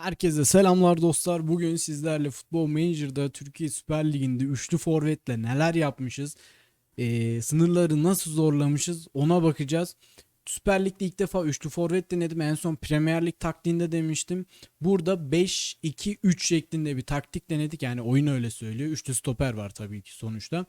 Herkese selamlar dostlar. Bugün sizlerle Futbol Manager'da Türkiye Süper Ligi'nde üçlü forvetle neler yapmışız, ee, sınırları nasıl zorlamışız ona bakacağız. Süper Lig'de ilk defa üçlü forvet denedim. En son Premier Lig taktiğinde demiştim. Burada 5-2-3 şeklinde bir taktik denedik. Yani oyun öyle söylüyor. Üçlü stoper var tabii ki sonuçta.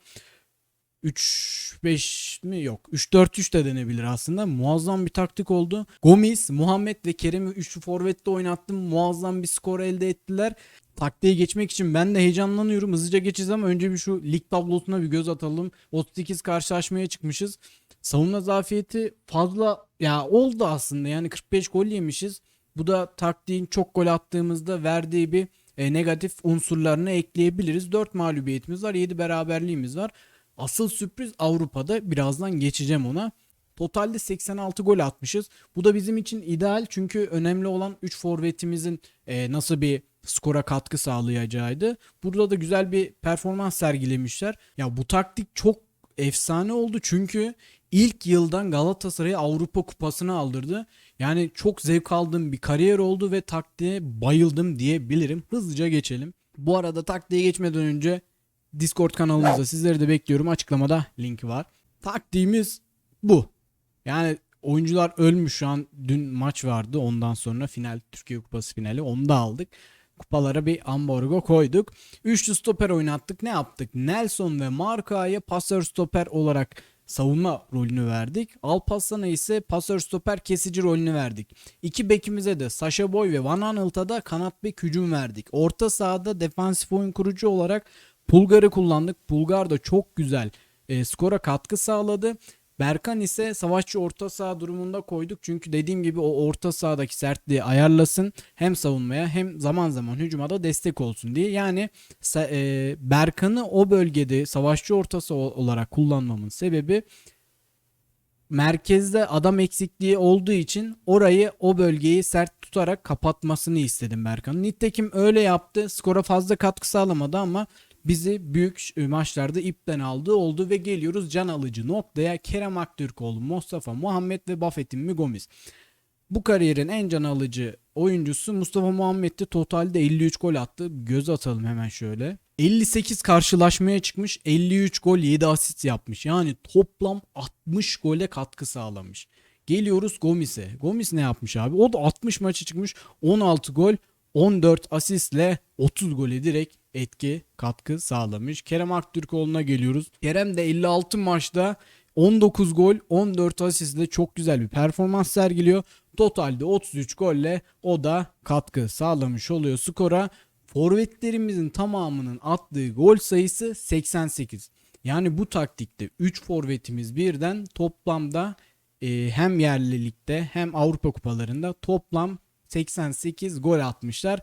3-5 mi yok 3-4-3 de denebilir aslında. Muazzam bir taktik oldu. Gomis, Muhammed ve Kerem'i üçlü forvette oynattım. Muazzam bir skor elde ettiler. Taktiğe geçmek için ben de heyecanlanıyorum. Hızlıca geçeceğiz ama önce bir şu lig tablosuna bir göz atalım. 38 karşılaşmaya çıkmışız. Savunma zafiyeti fazla ya oldu aslında. Yani 45 gol yemişiz. Bu da taktiğin çok gol attığımızda verdiği bir e, negatif unsurlarını ekleyebiliriz. 4 mağlubiyetimiz var, 7 beraberliğimiz var. Asıl sürpriz Avrupa'da. Birazdan geçeceğim ona. Totalde 86 gol atmışız. Bu da bizim için ideal çünkü önemli olan 3 forvetimizin e, nasıl bir skora katkı sağlayacağıydı. Burada da güzel bir performans sergilemişler. Ya bu taktik çok efsane oldu çünkü ilk yıldan Galatasaray'ı Avrupa Kupası'na aldırdı. Yani çok zevk aldığım bir kariyer oldu ve taktiğe bayıldım diyebilirim. Hızlıca geçelim. Bu arada taktiğe geçmeden önce Discord kanalımızda sizleri de bekliyorum. Açıklamada linki var. Taktiğimiz bu. Yani oyuncular ölmüş şu an. Dün maç vardı. Ondan sonra final Türkiye Kupası finali. Onu da aldık. Kupalara bir ambargo koyduk. Üçlü stoper oynattık. Ne yaptık? Nelson ve Marka'ya pasör stoper olarak savunma rolünü verdik. Alparslan'a ise pasör stoper kesici rolünü verdik. İki bekimize de Sasha Boy ve Van Aanholt'a da kanat bek hücum verdik. Orta sahada defansif oyun kurucu olarak Pulgar'ı kullandık. Pulgar da çok güzel e, skora katkı sağladı. Berkan ise savaşçı orta saha durumunda koyduk. Çünkü dediğim gibi o orta sahadaki sertliği ayarlasın. Hem savunmaya hem zaman zaman hücuma da destek olsun diye. Yani e, Berkan'ı o bölgede savaşçı orta saha olarak kullanmamın sebebi merkezde adam eksikliği olduğu için orayı o bölgeyi sert tutarak kapatmasını istedim Berkan'ın. Nitekim öyle yaptı. Skora fazla katkı sağlamadı ama bizi büyük maçlarda ipten aldığı oldu ve geliyoruz can alıcı noktaya Kerem Aktürkoğlu, Mustafa Muhammed ve Buffett'in Migomis. Bu kariyerin en can alıcı oyuncusu Mustafa Muhammed'de totalde 53 gol attı. Göz atalım hemen şöyle. 58 karşılaşmaya çıkmış 53 gol 7 asist yapmış. Yani toplam 60 gole katkı sağlamış. Geliyoruz Gomis'e. Gomis ne yapmış abi? O da 60 maçı çıkmış 16 gol 14 asistle 30 gole direkt etki katkı sağlamış. Kerem Aktürkoğlu'na geliyoruz. Kerem de 56 maçta 19 gol 14 asistle çok güzel bir performans sergiliyor. Totalde 33 golle o da katkı sağlamış oluyor skora. Forvetlerimizin tamamının attığı gol sayısı 88. Yani bu taktikte 3 forvetimiz birden toplamda e, hem yerlilikte hem Avrupa kupalarında toplam 88 gol atmışlar.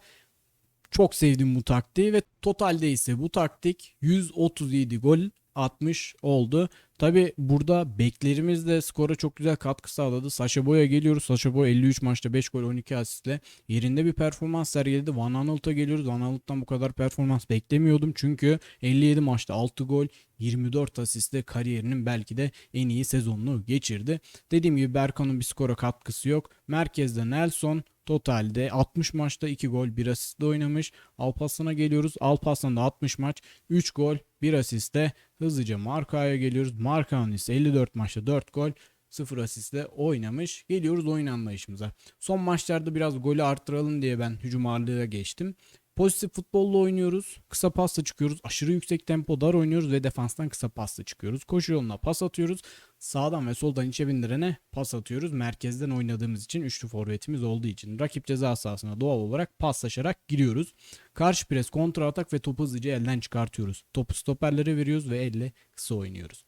Çok sevdim bu taktiği ve totalde ise bu taktik 137 gol atmış oldu. Tabi burada beklerimiz de skora çok güzel katkı sağladı. Sasha Boy'a geliyoruz. Sasha Boy 53 maçta 5 gol 12 asistle yerinde bir performans sergiledi. Van Aanholt'a geliyoruz. Van Aanholt'tan bu kadar performans beklemiyordum. Çünkü 57 maçta 6 gol 24 asistle kariyerinin belki de en iyi sezonunu geçirdi. Dediğim gibi Berkan'ın bir skora katkısı yok. Merkezde Nelson, Totalde 60 maçta 2 gol 1 asistle oynamış. Alparslan'a geliyoruz. Alparslan da 60 maç 3 gol 1 asistle. Hızlıca Marka'ya geliyoruz. Marka'nın ise 54 maçta 4 gol 0 asistle oynamış. Geliyoruz oyun anlayışımıza. Son maçlarda biraz golü arttıralım diye ben hücum ağırlığına geçtim. Pozitif futbolla oynuyoruz. Kısa pasla çıkıyoruz. Aşırı yüksek tempo dar oynuyoruz ve defanstan kısa pasla çıkıyoruz. Koşu yoluna pas atıyoruz. Sağdan ve soldan içe bindirene pas atıyoruz. Merkezden oynadığımız için üçlü forvetimiz olduğu için rakip ceza sahasına doğal olarak paslaşarak giriyoruz. Karşı pres, kontra atak ve topu hızlıca elden çıkartıyoruz. Topu stoperlere veriyoruz ve elle kısa oynuyoruz.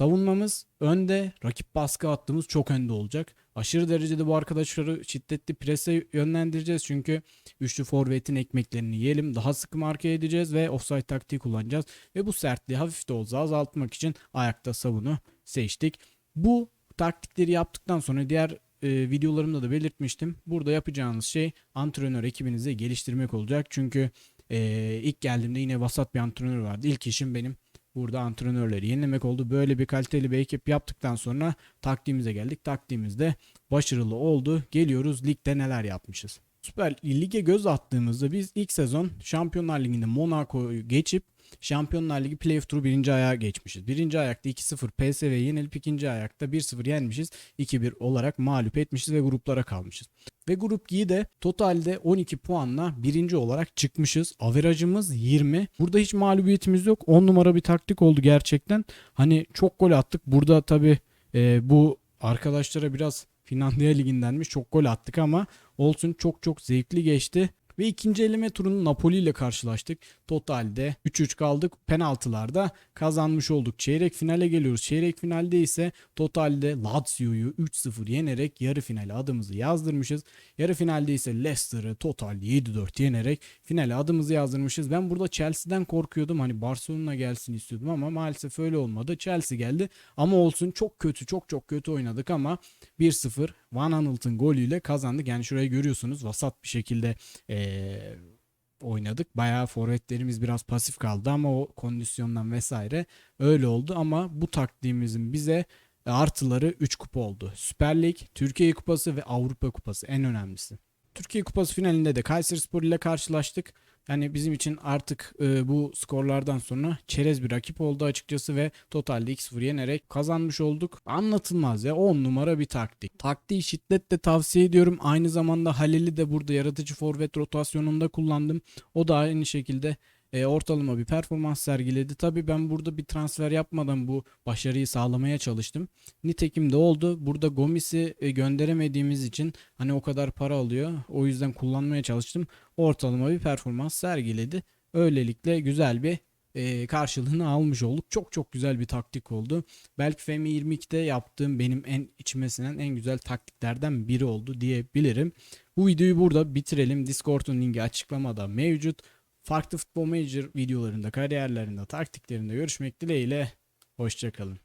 Savunmamız önde, rakip baskı attığımız çok önde olacak. Aşırı derecede bu arkadaşları şiddetli prese yönlendireceğiz. Çünkü üçlü forvetin ekmeklerini yiyelim. Daha sıkı marka edeceğiz ve offside taktiği kullanacağız. Ve bu sertliği hafif de olsa azaltmak için ayakta savunu seçtik. Bu taktikleri yaptıktan sonra diğer e, videolarımda da belirtmiştim. Burada yapacağınız şey antrenör ekibinizi geliştirmek olacak. Çünkü e, ilk geldiğimde yine vasat bir antrenör vardı. İlk işim benim burada antrenörleri yenilemek oldu. Böyle bir kaliteli bir ekip yaptıktan sonra taktiğimize geldik. Taktiğimiz de başarılı oldu. Geliyoruz ligde neler yapmışız. Süper Lig'e göz attığımızda biz ilk sezon Şampiyonlar Ligi'nde Monaco'yu geçip Şampiyonlar Ligi Playoff Turu birinci ayağa geçmişiz. Birinci ayakta 2-0 PSV'ye yenilip ikinci ayakta 1-0 yenmişiz. 2-1 olarak mağlup etmişiz ve gruplara kalmışız. Ve grup G'de totalde 12 puanla birinci olarak çıkmışız. Averajımız 20. Burada hiç mağlubiyetimiz yok. 10 numara bir taktik oldu gerçekten. Hani çok gol attık. Burada tabi bu arkadaşlara biraz Finlandiya ligindenmiş. Çok gol attık ama olsun çok çok zevkli geçti. Ve ikinci eleme turunu Napoli ile karşılaştık. Totalde 3-3 kaldık. Penaltılarda kazanmış olduk. Çeyrek finale geliyoruz. Çeyrek finalde ise totalde Lazio'yu 3-0 yenerek yarı finale adımızı yazdırmışız. Yarı finalde ise Leicester'ı total 7-4 yenerek finale adımızı yazdırmışız. Ben burada Chelsea'den korkuyordum. Hani Barcelona gelsin istiyordum ama maalesef öyle olmadı. Chelsea geldi. Ama olsun çok kötü çok çok kötü oynadık ama 1-0 Van Aanholt'un golüyle kazandık. Yani şurayı görüyorsunuz vasat bir şekilde ee, oynadık. Bayağı forvetlerimiz biraz pasif kaldı ama o kondisyondan vesaire öyle oldu ama bu taktiğimizin bize artıları 3 kupa oldu. Süper Lig, Türkiye Kupası ve Avrupa Kupası en önemlisi. Türkiye Kupası finalinde de Kayserispor ile karşılaştık. Yani bizim için artık e, bu skorlardan sonra çerez bir rakip oldu açıkçası ve totalde 2-0 yenerek kazanmış olduk. Anlatılmaz ya 10 numara bir taktik. Taktiği şiddetle tavsiye ediyorum. Aynı zamanda Halil'i de burada yaratıcı forvet rotasyonunda kullandım. O da aynı şekilde e, ortalama bir performans sergiledi. Tabii ben burada bir transfer yapmadan bu başarıyı sağlamaya çalıştım. Nitekim de oldu. Burada Gomis'i e, gönderemediğimiz için hani o kadar para alıyor. O yüzden kullanmaya çalıştım. Ortalama bir performans sergiledi. Öylelikle güzel bir e, karşılığını almış olduk. Çok çok güzel bir taktik oldu. Belki FM 22'de yaptığım benim en içime sinen en güzel taktiklerden biri oldu diyebilirim. Bu videoyu burada bitirelim. Discord'un linki açıklamada mevcut. Farklı Futbol Manager videolarında, kariyerlerinde, taktiklerinde görüşmek dileğiyle. Hoşçakalın.